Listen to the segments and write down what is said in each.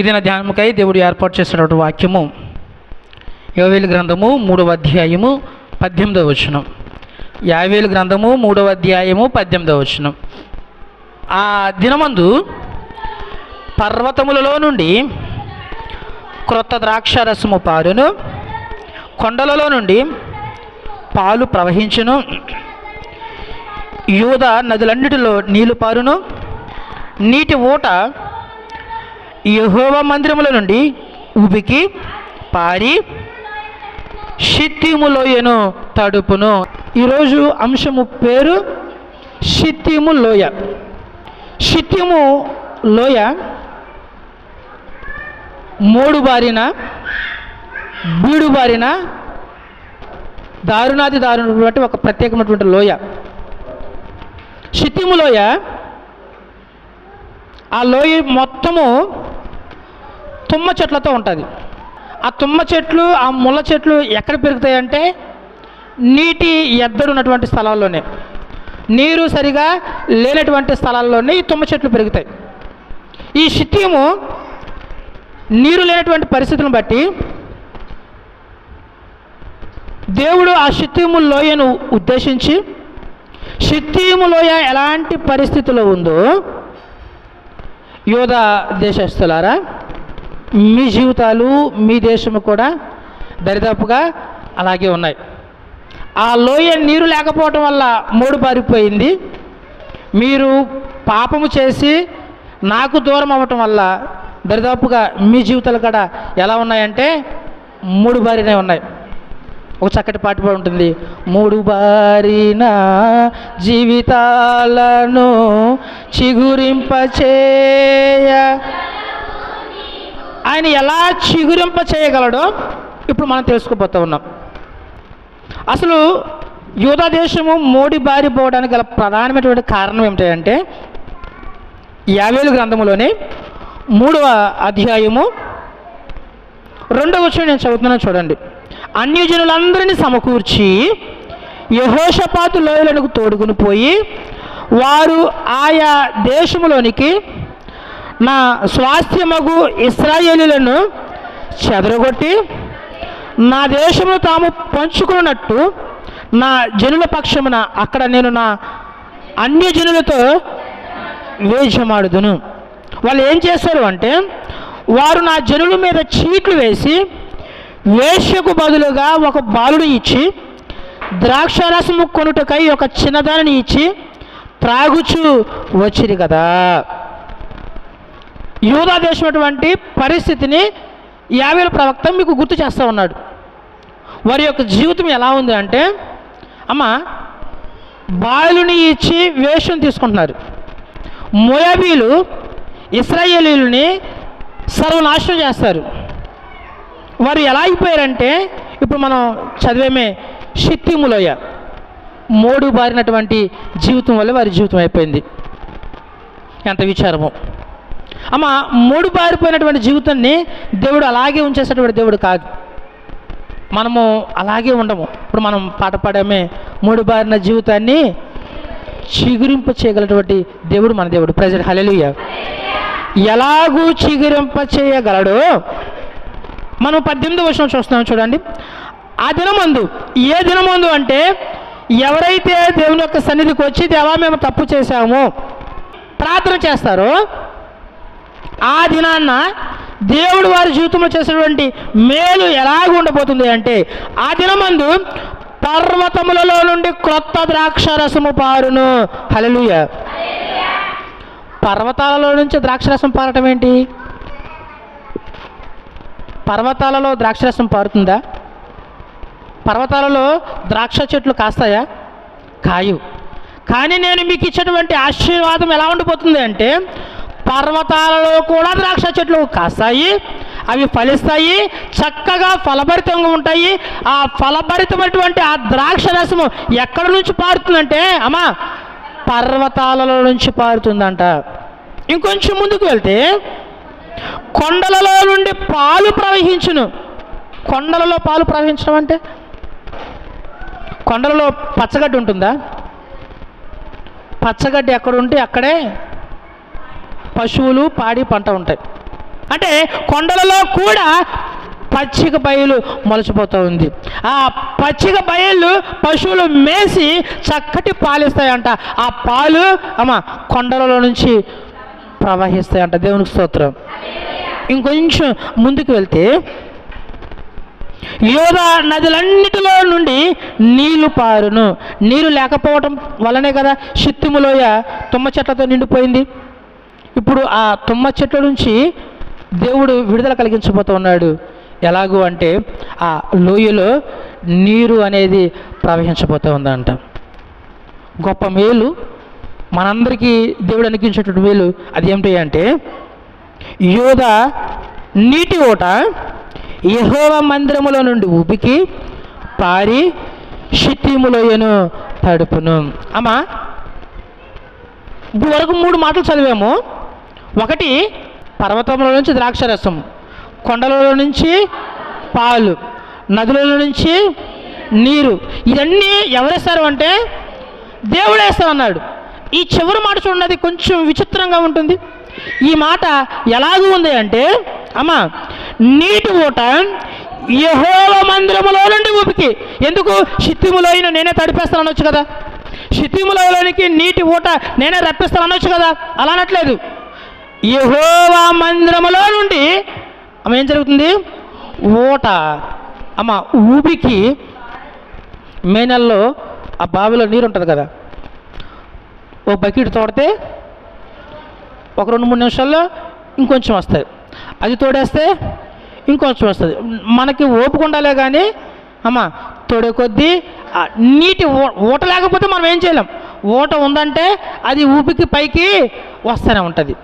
ఇది నా ధ్యానముకై దేవుడు ఏర్పాటు చేసినటువంటి వాక్యము యోవేలు గ్రంథము మూడవ అధ్యాయము పద్దెనిమిదవ వచనం. యావేలు గ్రంథము మూడవ అధ్యాయము పద్దెనిమిదవ వచనం. ఆ దినమందు పర్వతములలో నుండి క్రొత్త ద్రాక్ష రసము పారును కొండలలో నుండి పాలు ప్రవహించును యూద నదులన్నిటిలో నీళ్ళు పారును నీటి ఊట యహోవ మందిరముల నుండి ఉబికి పారి షిత్తిములోయను తడుపును. ఈరోజు అంశము పేరు షిత్తిము లోయ. షిత్తిము లోయ మూడు బారిన బీడు బారిన దారుణాది దారుణటువంటి ఒక ప్రత్యేకమైనటువంటి లోయ. షిత్తిము లోయ ఆ లోయ మొత్తము తుమ్మ చెట్లతో ఉంటుంది. ఆ తుమ్మ చెట్లు ఆ ముళ్ళ చెట్లు ఎక్కడ పెరుగుతాయంటే నీటి ఎద్దడు ఉన్నటువంటి స్థలాల్లోనే. నీరు సరిగా లేనటువంటి స్థలాల్లోనే ఈ తుమ్మ చెట్లు పెరుగుతాయి. ఈ షిత్యము నీరు లేనటువంటి పరిస్థితులను బట్టి దేవుడు ఆ షిత్యము లోయను ఉద్దేశించి షిత్యము లోయ ఎలాంటి పరిస్థితిలో ఉందో యోధ దేశస్తులారా మీ జీవితాలు మీ దేశము కూడా దరిదాపుగా అలాగే ఉన్నాయి. ఆ లోయ నీరు లేకపోవటం వల్ల మూడు పారిపోయింది. మీరు పాపము చేసి నాకు దూరం అవ్వటం వల్ల దరిదాపుగా మీ జీవితాలు కూడా ఎలా ఉన్నాయంటే మూడు బారినే ఉన్నాయి. ఒక చక్కటి పాట కూడా ఉంటుంది. మూడు బారిన జీవితాలను చిగురింపచేయ ఆయన ఎలా చిగురింప చేయగలడో ఇప్పుడు మనం తెలుసుకోబోతూ ఉన్నాం. అసలు యూదా దేశము మోడి బారిపోవడానికి గల ప్రధానమైనటువంటి కారణం ఏమిటంటే యావేలు గ్రంథములోని మూడవ అధ్యాయము రెండవ వచ్చిన నేను చదువుతున్నాను చూడండి. అన్యజనులందరినీ సమకూర్చి యహోషపాతు లోయలకు తోడుకుని పోయి వారు ఆయా దేశములోనికి నా స్వాస్థ్యమగు ఇస్రాయేలీలను చెదరగొట్టి నా దేశము తాము పంచుకున్నట్టు నా జనుల పక్షమున అక్కడ నేను నా అన్య జనులతో వేషమాడుదును. వాళ్ళు ఏం చేస్తారు అంటే వారు నా జనుల మీద చీట్లు వేసి వేష్యకు బదులుగా ఒక బాలుడు ఇచ్చి ద్రాక్షారసము కొనుటకై ఒక చిన్నదానిని ఇచ్చి త్రాగుచు వచ్చింది కదా. యూదా దేశం అటువంటి పరిస్థితిని యావేల ప్రవక్త మీకు గుర్తు చేస్తూ ఉన్నాడు. వారి యొక్క జీవితం ఎలా ఉంది అంటే అమ్మ బాలుని ఇచ్చి వేషం తీసుకుంటున్నారు. మోయాబీలు ఇస్రాయేలీలని సర్వనాశనం చేస్తారు. వారు ఎలా అయిపోయారంటే ఇప్పుడు మనం చదివేమే షిత్తిములోయ. మోడు బారినటువంటి జీవితం వల్ల వారి జీవితం అయిపోయింది. ఎంత విచారము. అమ్మ మూడు బారిపోయినటువంటి జీవితాన్ని దేవుడు అలాగే ఉంచేసేటువంటి దేవుడు కాదు. మనము అలాగే ఉండము. ఇప్పుడు మనం పాట పాడామే. మూడు బారిన జీవితాన్ని చిగురింప చేయగలటువంటి దేవుడు మన దేవుడు. ప్రజలు హలెలుయ ఎలాగూ చిగురింప చేయగలడు? మనం పద్దెనిమిది వర్షం చూస్తున్నాం చూడండి. ఆ దినమందు ఏ దినమందు అంటే ఎవరైతే దేవుని యొక్క సన్నిధికి వచ్చి దేవా మేము తప్పు చేశాము ప్రార్థన చేస్తారో ఆ దినాన్న దేవుడు వారి జీవితంలో చేసినటువంటి మేలు ఎలాగ ఉండబోతుంది అంటే ఆ దినమందు పర్వతములలో నుండి క్రొత్త ద్రాక్ష రసము పారును. హలలుయ పర్వతాలలో నుంచి ద్రాక్షరసం పారటం ఏంటి? పర్వతాలలో ద్రాక్షరసం పారుతుందా? పర్వతాలలో ద్రాక్ష చెట్లు కాస్తాయా? కాయు. కానీ నేను మీకు ఇచ్చేటువంటి ఆశీర్వాదం ఎలా ఉండిపోతుంది అంటే పర్వతాలలో కూడా ద్రాక్ష చెట్లు కాస్తాయి. అవి ఫలిస్తాయి. చక్కగా ఫలభరితంగా ఉంటాయి. ఆ ఫలభరితమైనటువంటి ఆ ద్రాక్ష రసము ఎక్కడ నుంచి పారుతుందంటే అమ్మా పర్వతాలలో నుంచి పారుతుందంట. ఇంకొంచెం ముందుకు వెళ్తే కొండలలో నుండి పాలు ప్రవహించును. కొండలలో పాలు ప్రవహించడం అంటే కొండలలో పచ్చగడ్డి ఉంటుందా? పచ్చగడ్డి ఎక్కడ ఉంటే అక్కడే పశువులు పాడి పంట ఉంటాయి. అంటే కొండలలో కూడా పచ్చిక బయలు మొలచిపోతూ ఉంది. ఆ పచ్చిక బయళ్ళు పశువులు మేసి చక్కటి పాలిస్తాయంట. ఆ పాలు అమ్మ కొండలలో నుంచి ప్రవహిస్తాయంట. దేవునికి స్తోత్రం. ఇంకొంచెం ముందుకు వెళ్తే యోధా నదులన్నిటిలో నుండి నీళ్ళు పారును. నీరు లేకపోవటం వలనే కదా షిత్తిములోయ తుమ్మ చెట్లతో నిండిపోయింది. ఇప్పుడు ఆ తుమ్మ చెట్ల నుంచి దేవుడు విడుదల కలిగించబోతూ ఉన్నాడు. ఎలాగూ అంటే ఆ లోయలో నీరు అనేది ప్రవహించబోతూ ఉందంట. గొప్ప మేలు. మనందరికీ దేవుడు అనిపించేటువంటి మేలు అది ఏమిటి అంటే యోధ నీటి ఓట యహోవ మందిరములో నుండి ఉబికి పారి షిత్తిములోయను తడుపును. అమ్మా ఇప్పుడు వరకు మూడు మాటలు చదివాము. ఒకటి పర్వతముల నుంచి ద్రాక్షరసం కొండలలో నుంచి పాలు నదులలో నుంచి నీరు. ఇవన్నీ ఎవరేస్తారు అంటే దేవుడు అన్నాడు. ఈ చివరి మాట చూడండి కొంచెం విచిత్రంగా ఉంటుంది. ఈ మాట ఎలాగూ ఉంది అంటే అమ్మా నీటి ఊట యహోవ మందిరములో నుండి ఊపికి. ఎందుకు? షిత్తిములో అయిన నేనే తడిపేస్తాను అనొచ్చు కదా. షిత్తిములోనికి నీటి ఊట నేనే రప్పిస్తాను అనొచ్చు కదా. అలా అనట్లేదు. యహోవా మందిరములో నుండి అమ్మ ఏం జరుగుతుంది? ఊట అమ్మ ఊపికి మే నెలలో ఆ బావిలో నీరు ఉంటుంది కదా. ఓ బకెట్ తోడితే ఒక రెండు మూడు నిమిషాల్లో ఇంకొంచెం వస్తుంది అది తోడేస్తే ఇంకొంచెం వస్తుంది. మనకి ఓపిక ఉండాలే కానీ అమ్మ తోడే కొద్దీ నీటి ఊట లేకపోతే మనం ఏం చేయలేం. ఊట ఉందంటే అది ఊపికి పైకి వస్తూనే ఉంటుంది.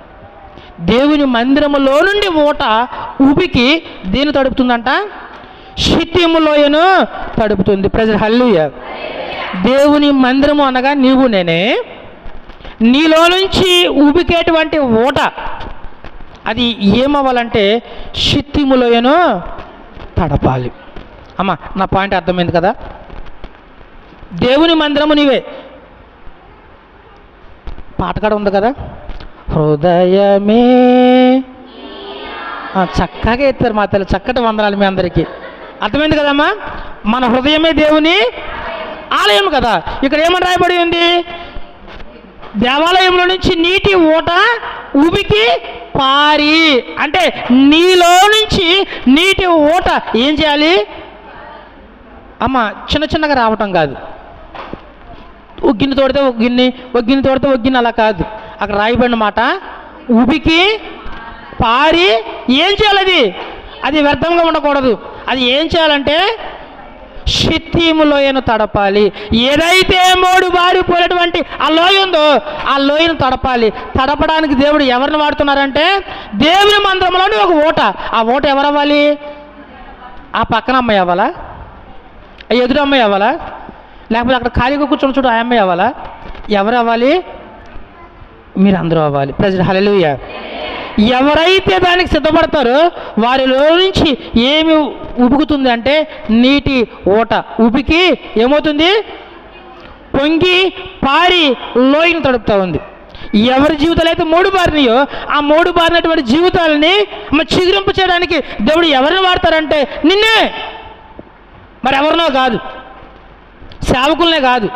దేవుని మందిరములో నుండి ఊట ఉబికి దేని తడుపుతుందంట? శిత్యములోయను తడుపుతుంది. ప్రజలు హల్లుయ దేవుని మందిరము అనగా నీవు నేనే. నీలో నుంచి ఉబికేటువంటి ఊట అది ఏమవ్వాలంటే షిత్తిములోయను తడపాలి. అమ్మ నా పాయింట్ అర్థమైంది కదా? దేవుని మందిరము నీవే. పాట ఉంది కదా? హృదయమే. చక్కగా ఎత్తారు మా తల్లి చక్కటి వందనాలు మీ అందరికీ. అర్థమైంది కదమ్మా? మన హృదయమే దేవుని ఆలయం కదా. ఇక్కడ ఏమని రాయబడి ఉంది? దేవాలయంలో నుంచి నీటి ఊట ఉబికి పారి. అంటే నీలో నుంచి నీటి ఊట ఏం చేయాలి? అమ్మ చిన్న చిన్నగా రావటం కాదు. ఒక గిన్నె తోడితే ఒక గిన్నె ఒక గిన్నె తోడితే ఒక గిన్నె అలా కాదు. అక్కడ రాయబడిన మాట ఉబికి పారి ఏం చేయాలి అది అది వ్యర్థంగా ఉండకూడదు. అది ఏం చేయాలంటే షిత్తీము లోయను తడపాలి. ఏదైతే మోడు బారిపోయినటువంటి ఆ లోయ ఉందో ఆ లోయను తడపాలి. తడపడానికి దేవుడు ఎవరిని వాడుతున్నారంటే దేవుని మందిరంలోని ఒక ఓట ఆ ఓట ఎవరు అవ్వాలి ఆ పక్కన అమ్మాయి అవ్వాలా? ఆ ఎదురు అమ్మాయి అవ్వాలా? లేకపోతే అక్కడ ఖాళీగా కూర్చొని చూడు ఆ అమ్మాయి అవ్వాలా? ఎవరు అవ్వాలి మీరు అందరూ అవ్వాలి ప్రజలు హలలుయ ఎవరైతే దానికి సిద్ధపడతారో వారిలో నుంచి ఏమి ఉబుకుతుంది అంటే నీటి ఓట ఉబికి ఏమవుతుంది? పొంగి పారి లోయను తడుపుతూ ఉంది. ఎవరి జీవితాలు అయితే మూడు బారినాయో ఆ మూడు బారినటువంటి జీవితాలని చిగురింపు చేయడానికి దేవుడు ఎవరిని వాడతారంటే నిన్నే. మరి ఎవరినో కాదు. సేవకులనే కాదు.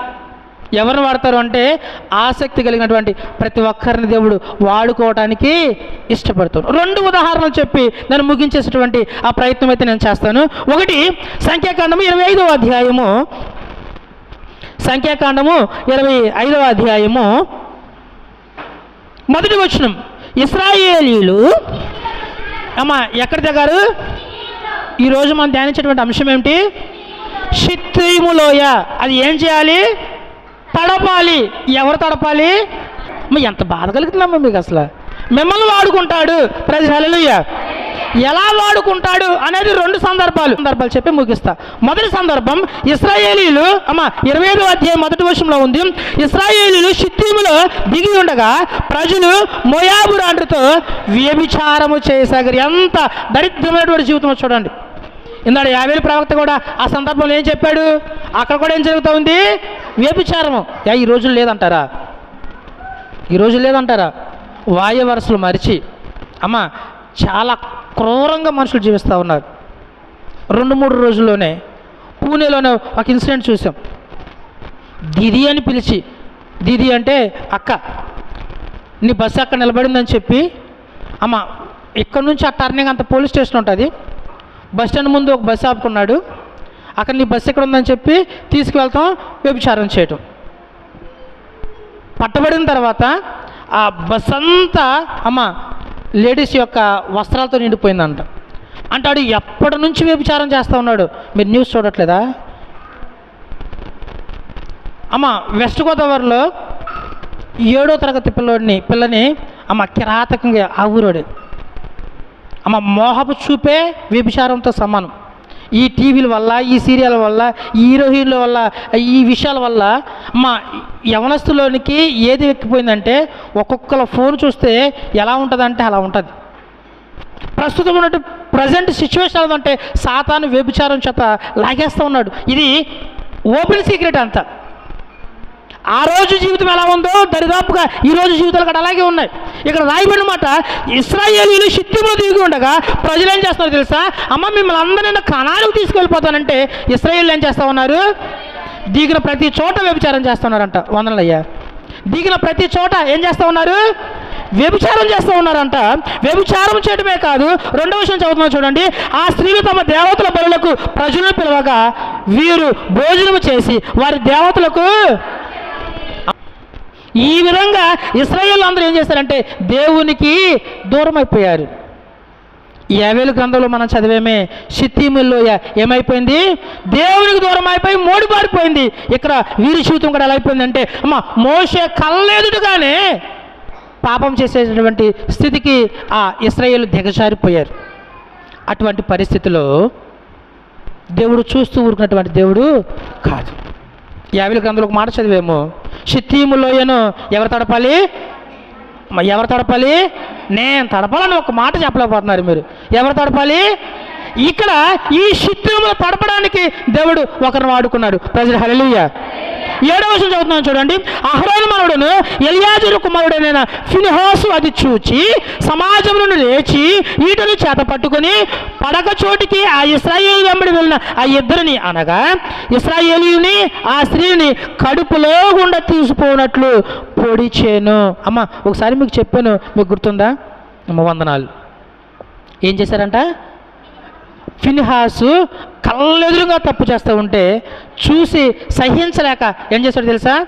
ఎవరిని వాడతారు అంటే ఆసక్తి కలిగినటువంటి ప్రతి ఒక్కరిని దేవుడు వాడుకోవడానికి ఇష్టపడుతాడు. రెండు ఉదాహరణలు చెప్పి నేను ముగించేసేటువంటి ఆ ప్రయత్నం అయితే నేను చేస్తాను. ఒకటి సంఖ్యాకాండము ఇరవై ఐదవ అధ్యాయము. సంఖ్యాకాండము ఇరవై ఐదవ అధ్యాయము. మొదటి వచనం ఇస్రాయేలీలు అమ్మ ఎక్కడ దిగారు ఈరోజు మనం ధ్యానించేటువంటి అంశం ఏమిటి? షిత్రీములోయ అది ఏం చేయాలి? తడపాలి. ఎవరు తడపాలి? ఎంత బాధ కలుగుతుందమ్మా మీకు అసలు. మిమ్మల్ని వాడుకుంటాడు. ప్రజలయ్య ఎలా వాడుకుంటాడు అనేది రెండు సందర్భాలు. సందర్భాలు చెప్పి ముగిస్తా. మొదటి సందర్భం ఇస్రాయేలీలు అమ్మ ఇరవై ఐదు అధ్యాయం మొదటి వర్షంలో ఉంది. ఇస్రాయేలీలు షిత్తీములో దిగి ఉండగా ప్రజలు మోయాబురాండ్లతో వ్యభిచారము చేసాగారు ఎంత దరిద్రమైనటువంటి జీవితం చూడండి. ఇందాడు యాభై ప్రవక్త కూడా ఆ సందర్భంలో ఏం చెప్పాడు? అక్కడ కూడా ఏం జరుగుతూ ఉంది వ్యభిచారము. యా ఈ రోజులు లేదంటారా? ఈ రోజు లేదంటారా? వాయు వరసలు మరిచి అమ్మ చాలా క్రూరంగా మనుషులు జీవిస్తూ ఉన్నారు. రెండు మూడు రోజుల్లోనే పూణేలోనే ఒక ఇన్సిడెంట్ చూసాం. దిది అని పిలిచి దిది అంటే అక్క నీ బస్సు అక్కడ నిలబడిందని చెప్పి అమ్మ ఇక్కడ నుంచి ఆ టర్నింగ్ అంత పోలీస్ స్టేషన్ ఉంటుంది. బస్ స్టాండ్ ముందు ఒక బస్సు ఆపుకున్నాడు. అక్కడ నీ బస్సు ఎక్కడ ఉందని చెప్పి తీసుకువెళ్తాం వ్యభిచారం చేయటం. పట్టబడిన తర్వాత ఆ బస్ అంతా అమ్మ లేడీస్ యొక్క వస్త్రాలతో నిండిపోయిందంట. అంటాడు ఎప్పటి నుంచి వ్యభిచారం చేస్తూ ఉన్నాడు? మీరు న్యూస్ చూడట్లేదా? అమ్మ వెస్ట్ గోదావరిలో ఏడో తరగతి పిల్లోడిని పిల్లని అమ్మ కిరాతకంగా ఆ ఊరోడు. అమ్మ మోహపు చూపే వ్యభిచారంతో సమానం. ఈ టీవీల వల్ల ఈ సీరియల్ వల్ల ఈ హీరోయిన్ల వల్ల ఈ విషయాల వల్ల మా యవనస్తులోనికి ఏది ఎక్కిపోయిందంటే ఒక్కొక్కల ఫోన్ చూస్తే ఎలా ఉంటుందంటే అలా ఉంటుంది. ప్రస్తుతం ఉన్నట్టు ప్రజెంట్ సిచ్యువేషన్ ఏదంటే సాతాను వ్యభిచారం చేత లాగేస్తూ ఉన్నాడు. ఇది ఓపెన్ సీక్రెట్ అంతా. ఆ రోజు జీవితం ఎలా ఉందో దరిదాపుగా ఈ రోజు జీవితాలు కూడా అలాగే ఉన్నాయి. ఇక్కడ రాయబడిన మాట ఇస్రాయేలీలు షిత్తిలో దిగి ఉండగా ప్రజలు ఏం చేస్తున్నారు తెలుసా? అమ్మ మిమ్మల్ని అందరినీ కణాలకు తీసుకెళ్ళిపోతానంటే ఇస్రాయేళ్ళు ఏం చేస్తా ఉన్నారు? దిగిన ప్రతి చోట వ్యభిచారం చేస్తున్నారంట వందనలయ్యా దిగిన ప్రతి చోట ఏం చేస్తూ ఉన్నారు? వ్యభిచారం చేస్తూ ఉన్నారంట. వ్యభిచారం చేయడమే కాదు రెండవ విషయం చదువుతున్నాం చూడండి. ఆ స్త్రీలు తమ దేవతల బలులకు ప్రజలను పిలవగా వీరు భోజనం చేసి వారి దేవతలకు ఈ విధంగా ఇస్రాయేల్ అందరూ ఏం చేశారంటే దేవునికి దూరం అయిపోయారు యావేలు గ్రంథంలో మనం చదివేమే షిత్తీముల్లోయ ఏమైపోయింది? దేవునికి దూరం అయిపోయి మోడిపారిపోయింది ఇక్కడ వీరి జీవితం కూడా ఎలా అయిపోయిందంటే అమ్మ మోసే కళ్ళెదుడుగానే పాపం చేసేటటువంటి స్థితికి ఆ ఇస్రాయేల్ దిగజారిపోయారు. అటువంటి పరిస్థితిలో దేవుడు చూస్తూ ఊరుకున్నటువంటి దేవుడు కాదు. యాభై గ్రంథంలో ఒక మాట చదివేమో షిత్తీము లోయను ఎవరు తడపాలి? ఎవరు తడపాలి? నేను తడపాలని ఒక మాట చెప్పలేకపోతున్నారు మీరు. ఎవరు తడపాలి? ఇక్కడ ఈ శత్రువులు తడపడానికి దేవుడు ఒకరిని వాడుకున్నాడు. ప్రజలు హలలీయ ఏడవ వచనం చదువుతున్నాను చూడండి. అహరోను మనవుడును ఎలియాజరు కుమారుడైన ఫిన్హాసు అది చూచి సమాజం నుండి లేచి ఈటను చేత పట్టుకుని పడక చోటికి ఆ ఇస్రాయేల్ వెంబడి వెళ్ళిన ఆ ఇద్దరిని అనగా ఇస్రాయేలీని ఆ స్త్రీని కడుపులో గుండా తీసుకుపోనట్లు పొడిచేను అమ్మ ఒకసారి మీకు చెప్పాను మీకు గుర్తుందా? అమ్మ వందనాలు. ఏం చేశారంట? ఫిన్హాసు కళ్ళెదురుగా తప్పు చేస్తూ ఉంటే చూసి సహించలేక ఏం చేస్తాడు తెలుసా?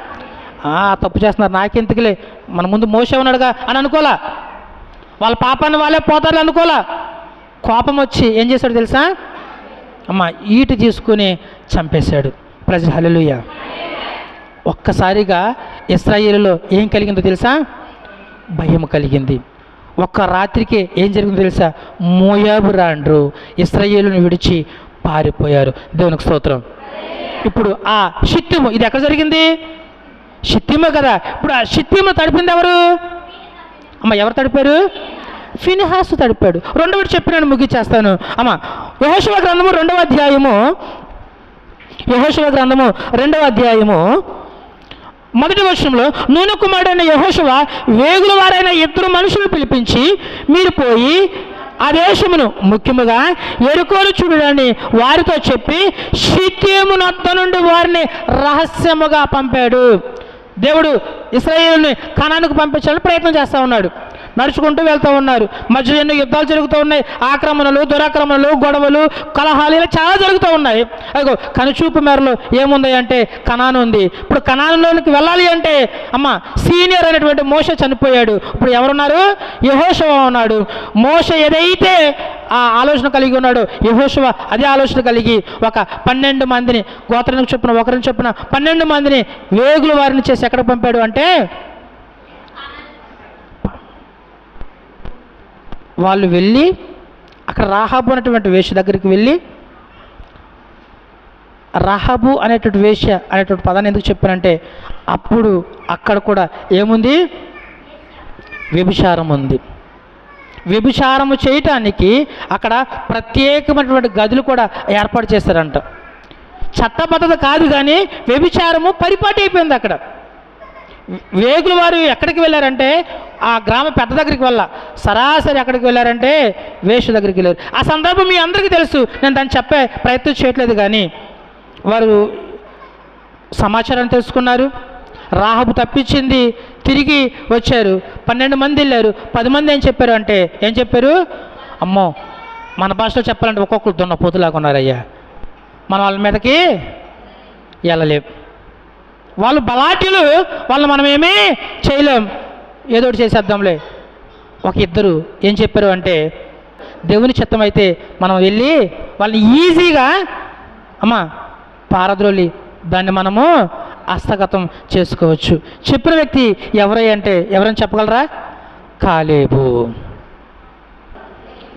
తప్పు చేస్తున్నారు. నాకెందుకులే? మన ముందు మోసే ఉన్నాడుగా అని అనుకోలా. వాళ్ళ పాపాన్ని వాళ్ళే పోతారు అనుకోలా. కోపం వచ్చి ఏం చేశాడు తెలుసా? అమ్మ ఈటు తీసుకుని చంపేశాడు. ప్రజలు హల్లెలూయా ఒక్కసారిగా ఇస్రాయిల్లో ఏం కలిగిందో తెలుసా? భయం కలిగింది. ఒక్క రాత్రికే ఏం జరిగిందో తెలుసా? మోయాబు రాండ్రు ఇస్రాయేలును విడిచి పారిపోయారు. దేవునికి స్తోత్రం. ఇప్పుడు ఆ షిత్తిము ఇది ఎక్కడ జరిగింది? షిత్తిమే కదా. ఇప్పుడు ఆ షిత్తిము తడిపింది ఎవరు? అమ్మ ఎవరు తడిపారు? ఫినిహాసు తడిపాడు. రెండవది చెప్పి నేను ముగిచ్చేస్తాను అమ్మ యహోశివ గ్రంథము రెండవ అధ్యాయము. యహోశివ గ్రంథము రెండవ అధ్యాయము. మొదటి వర్షంలో నూనె కుమారుడైన యహోశవ వేగుల వారైన ఇద్దరు మనుషులు పిలిపించి మీరు పోయి ఆ దేశమును ముఖ్యముగా ఎరుకోలు చూడని వారితో చెప్పి శిత్యమునొద్ద నుండి వారిని రహస్యముగా పంపాడు. దేవుడు ఇస్రాయేల్ని కణానికి పంపించాలని ప్రయత్నం చేస్తూ ఉన్నాడు. నడుచుకుంటూ వెళ్తూ ఉన్నారు. మధ్య ఎన్నో యుద్ధాలు జరుగుతూ ఉన్నాయి. ఆక్రమణలు దురాక్రమణలు గొడవలు కలహాలు ఇలా చాలా జరుగుతూ ఉన్నాయి. అదిగో కనుచూపు మేరలో ఏముంది అంటే కణాను ఉంది. ఇప్పుడు కణానులోనికి వెళ్ళాలి అంటే అమ్మ సీనియర్ అనేటువంటి మోస చనిపోయాడు. ఇప్పుడు ఎవరున్నారు? యహోశవ ఉన్నాడు. మోస ఏదైతే ఆ ఆలోచన కలిగి ఉన్నాడు యహోశవ అదే ఆలోచన కలిగి ఒక పన్నెండు మందిని గోత్రానికి చొప్పున ఒకరిని చొప్పున పన్నెండు మందిని వేగుల వారిని చేసి ఎక్కడ పంపాడు అంటే వాళ్ళు వెళ్ళి అక్కడ రాహాబు అనేటువంటి వేష దగ్గరికి వెళ్ళి రహబు అనేటువంటి వేష అనేటువంటి పదాన్ని ఎందుకు చెప్పానంటే అప్పుడు అక్కడ కూడా ఏముంది? వ్యభిచారం ఉంది. వ్యభిచారము చేయటానికి అక్కడ ప్రత్యేకమైనటువంటి గదులు కూడా ఏర్పాటు చేశారంట. చట్టబద్ధత కాదు కానీ వ్యభిచారము పరిపాటి అయిపోయింది అక్కడ. వేగుల వారు ఎక్కడికి వెళ్ళారంటే ఆ గ్రామ పెద్ద దగ్గరికి వెళ్ళా. సరాసరి ఎక్కడికి వెళ్ళారంటే వేషు దగ్గరికి వెళ్ళారు. ఆ సందర్భం మీ అందరికీ తెలుసు. నేను దాన్ని చెప్పే ప్రయత్నం చేయట్లేదు కానీ వారు సమాచారం తెలుసుకున్నారు. రాహబు తప్పించింది తిరిగి వచ్చారు. పన్నెండు మంది వెళ్ళారు. పది మంది ఏం చెప్పారు అంటే ఏం చెప్పారు? అమ్మో మన భాషలో చెప్పాలంటే ఒక్కొక్కరు దున్న పోతులాగా ఉన్నారయ్యా. మన వాళ్ళ మీదకి వెళ్ళలేము వాళ్ళు బలాటిలు వాళ్ళు మనం ఏమీ చేయలేం. ఏదో ఒకటి చేసేద్దాంలే. ఒక ఇద్దరు ఏం చెప్పారు అంటే దేవుని చిత్తం అయితే మనం వెళ్ళి వాళ్ళని ఈజీగా అమ్మా పారద్రోలి దాన్ని మనము హస్తగతం చేసుకోవచ్చు. చెప్పిన వ్యక్తి ఎవరై అంటే ఎవరైనా చెప్పగలరా? కాలేబు.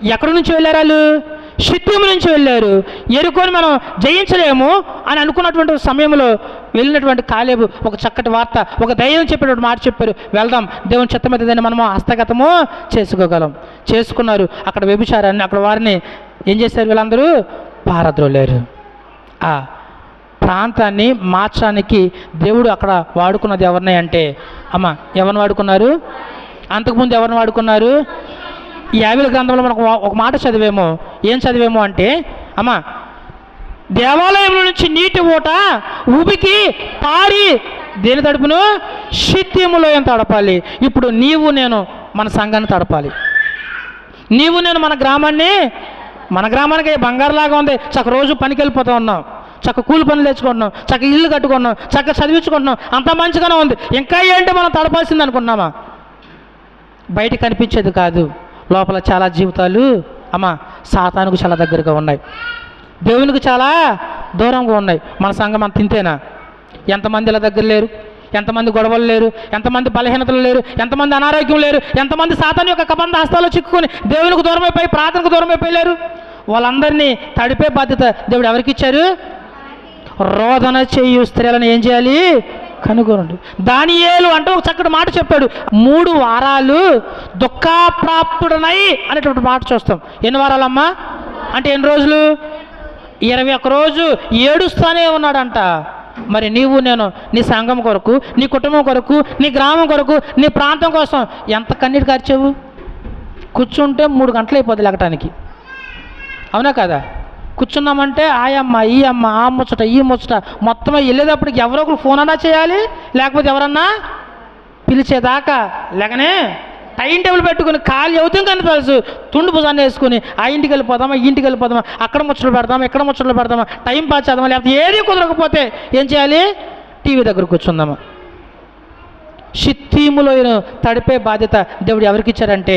ఎక్కడి నుంచి వెళ్ళారు వాళ్ళు? షిత్తిము నుంచి వెళ్ళారు. ఎరుకొని మనం జయించలేము అని అనుకున్నటువంటి సమయంలో వెళ్ళినటువంటి కాలేబు ఒక చక్కటి వార్త ఒక దైవం చెప్పినటువంటి మాట చెప్పారు. వెళ్దాం దేవుని చిత్తమైతే మీద దాన్ని మనము హస్తగతము చేసుకోగలం. చేసుకున్నారు. అక్కడ వ్యభిచారాన్ని అక్కడ వారిని ఏం చేశారు వీళ్ళందరూ? పారద్రోలేరు. ఆ ప్రాంతాన్ని మార్చడానికి దేవుడు అక్కడ వాడుకున్నది ఎవరిని అంటే? అమ్మ ఎవరిని వాడుకున్నారు? అంతకుముందు ఎవరిని వాడుకున్నారు? ఈ యావిల గ్రంథంలో మనకు ఒక మాట చదివేమో ఏం చదివేమో అంటే అమ్మా దేవాలయంలో నుంచి నీటి ఊట ఉబికి పారి దేని తడుపును? శిత్యములో తడపాలి. ఇప్పుడు నీవు నేను మన సంఘాన్ని తడపాలి. నీవు నేను మన గ్రామాన్ని మన గ్రామానికి బంగారులాగా ఉంది. చక్క రోజు పనికి వెళ్ళిపోతూ ఉన్నాం. చక్క కూలి పనులు తెచ్చుకుంటున్నాం. చక్క ఇల్లు కట్టుకుంటున్నాం. చక్క చదివించుకుంటున్నాం. అంత మంచిగానే ఉంది. ఇంకా ఏంటి మనం తడపాల్సింది అనుకున్నామా బయట కనిపించేది కాదు. లోపల చాలా జీవితాలు అమ్మ సాతానుకు చాలా దగ్గరగా ఉన్నాయి. దేవునికి చాలా దూరంగా ఉన్నాయి. మన సంఘం అంత ఇంతేనా? ఎంతమంది ఇలా దగ్గర లేరు? ఎంతమంది గొడవలు లేరు? ఎంతమంది బలహీనతలు లేరు? ఎంతమంది అనారోగ్యం లేరు? ఎంతమంది సాతాను యొక్క కబంధ హస్తాల్లో చిక్కుకొని దేవునికి దూరమైపోయి ప్రార్థనకు దూరమైపోయి లేరు? వాళ్ళందరినీ తడిపే బాధ్యత దేవుడు ఎవరికి ఇచ్చారు? రోదన చేయు స్త్రీలను ఏం చేయాలి? కనుగొనండి. దానియేలు అంటే ఒక చక్కటి మాట చెప్పాడు. మూడు వారాలు దుఃఖప్రాప్తుడనై అనేటువంటి మాట చూస్తాం. ఎన్ని వారాలమ్మా? అంటే ఎన్ని రోజులు? ఇరవై ఒక్క రోజు ఏడుస్తానే ఉన్నాడంట. మరి నీవు నేను నీ సంఘం కొరకు నీ కుటుంబం కొరకు నీ గ్రామం కొరకు నీ ప్రాంతం కోసం ఎంత కన్నీటి కార్చావు? కూర్చుంటే మూడు గంటలు అయిపోద్ది లెగటానికి. అవునా కదా? కూర్చున్నామంటే ఆయమ్మ ఈ అమ్మ ఆ ముచ్చట ఈ ముచ్చట. మొత్తం వెళ్ళేటప్పటికి ఎవరో ఒకరు ఫోన్ అన్నా చేయాలి లేకపోతే ఎవరన్నా పిలిచేదాకా. లేకనే టైం టేబుల్ పెట్టుకుని ఖాళీ అవుతుంది కానీ తెలుసు. తుండు భుజాన్ని వేసుకుని ఆ ఇంటికి వెళ్ళిపోదామా ఈ ఇంటికి వెళ్ళిపోదామా అక్కడ ముచ్చట్లు పెడదామా ఇక్కడ ముచ్చట్లు పెడదామా టైం పాస్ చేద్దామా లేకపోతే ఏది కుదరకపోతే ఏం చేయాలి? టీవీ దగ్గర కూర్చుందామా. షిత్తీములో తడిపే బాధ్యత దేవుడు ఎవరికి ఇచ్చారంటే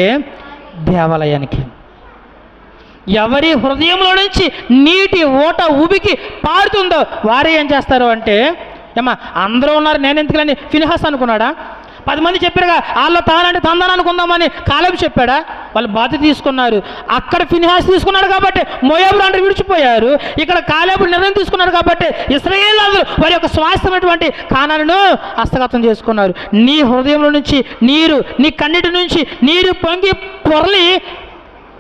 దేవాలయానికి. ఎవరి హృదయంలో నుంచి నీటి ఓట ఉబికి పారుతుందో వారే ఏం చేస్తారు అంటే ఏమా అందరూ ఉన్నారు నేను ఎందుకులని? ఫినిహాస్ అనుకున్నాడా? పది మంది చెప్పారుగా వాళ్ళ తానంటే తందని అనుకుందామని కాలేబు చెప్పాడా? వాళ్ళు బాధ్యత తీసుకున్నారు. అక్కడ ఫినిహాస్ తీసుకున్నాడు కాబట్టి మోయాబులు అంటే విడిచిపోయారు. ఇక్కడ కాలేబులు నిర్ణయం తీసుకున్నారు కాబట్టి ఇస్రాయేల్ అందరూ వారి యొక్క స్వాస్థ్యమైనటువంటి కానాలను హస్తగతం చేసుకున్నారు. నీ హృదయంలో నుంచి నీరు నీ కన్నిటి నుంచి నీరు పొంగి పొరలి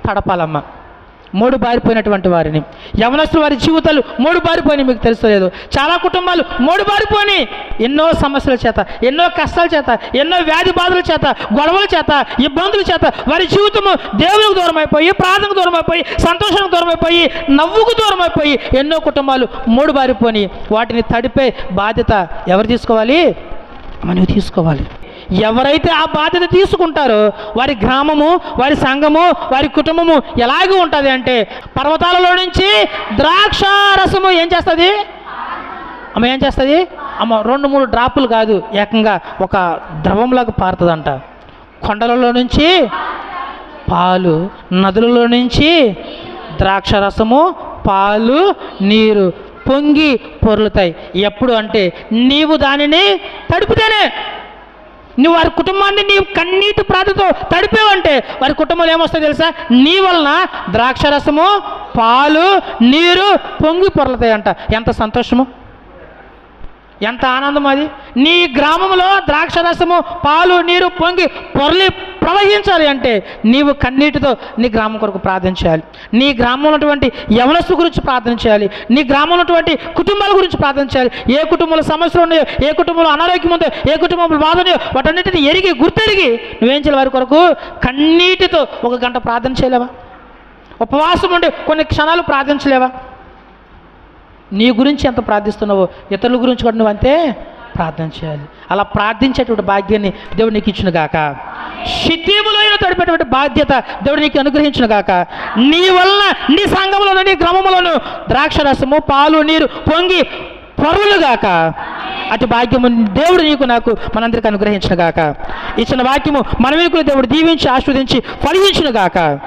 తడపాలమ్మ. మూడు బారిపోయినటువంటి వారిని. యవనస్తులు వారి జీవితాలు మూడు బారిపోయినాయి మీకు తెలుస్తలేదు. చాలా కుటుంబాలు మూడు బారిపోయి ఎన్నో సమస్యల చేత ఎన్నో కష్టాల చేత ఎన్నో వ్యాధి బాధల చేత గొడవల చేత ఇబ్బందుల చేత వారి జీవితము దేవునికి దూరం అయిపోయి ప్రార్థనకు దూరం అయిపోయి సంతోషానికి దూరం అయిపోయి నవ్వుకు దూరం అయిపోయి ఎన్నో కుటుంబాలు మూడు బారిపోయి వాటిని తడిపే బాధ్యత ఎవరు తీసుకోవాలి? మనం తీసుకోవాలి. ఎవరైతే ఆ బాధ్యత తీసుకుంటారో వారి గ్రామము వారి సంఘము వారి కుటుంబము ఎలాగ ఉంటుంది అంటే పర్వతాలలో నుంచి ద్రాక్ష రసము ఏం చేస్తుంది? అమ్మ ఏం చేస్తుంది? అమ్మ రెండు మూడు డ్రాపులు కాదు ఏకంగా ఒక ద్రవంలాగా పారుతుందంట. కొండలలో నుంచి పాలు నదులలో నుంచి ద్రాక్ష రసము పాలు నీరు పొంగి పొర్లుతాయి. ఎప్పుడు అంటే నీవు దానిని తడిపితేనే నువ్వు వారి కుటుంబాన్ని నీవు కన్నీటి ప్రాతతో తడిపేవంటే వారి కుటుంబంలో ఏమొస్తాయి తెలుసా? నీ వలన ద్రాక్షరసము పాలు నీరు పొంగి పొరలతాయంట. ఎంత సంతోషము? ఎంత ఆనందం అది? నీ గ్రామంలో ద్రాక్ష రసము పాలు నీరు పొంగి పొరలి ప్రవహించాలి అంటే నీవు కన్నీటితో నీ గ్రామం కొరకు ప్రార్థన చేయాలి. నీ గ్రామంలో ఉన్నటువంటి యవనస్సు గురించి ప్రార్థన చేయాలి. నీ గ్రామంలో ఉన్నటువంటి కుటుంబాల గురించి ప్రార్థన చేయాలి. ఏ కుటుంబంలో సమస్యలు ఉన్నాయో ఏ కుటుంబంలో అనారోగ్యం ఉందో ఏ కుటుంబంలో బాధ ఉన్నాయో వాటన్నిటిని ఎరిగి గుర్తెరిగి నువ్వేం చేయాలి వారి కొరకు? కన్నీటితో ఒక గంట ప్రార్థన చేయలేవా? ఉపవాసం ఉండి కొన్ని క్షణాలు ప్రార్థించలేవా? నీ గురించి ఎంత ప్రార్థిస్తున్నావో ఇతరుల గురించి కూడా నువ్వు అంతే ప్రార్థన చేయాలి. అలా ప్రార్థించేటువంటి భాగ్యాన్ని దేవుడు నీకు ఇచ్చిన గాక. శిథిములో తడిపేటువంటి బాధ్యత దేవుడు నీకు అనుగ్రహించిన గాక. నీ వలన నీ సంఘములను నీ క్రమములను ద్రాక్షరసము పాలు నీరు పొంగి గాక. అటు భాగ్యము దేవుడు నీకు నాకు మనందరికి అనుగ్రహించిన గాక. ఇచ్చిన వాక్యము మన దేవుడు దీవించి ఆస్వాదించి ఫలించిన గాక.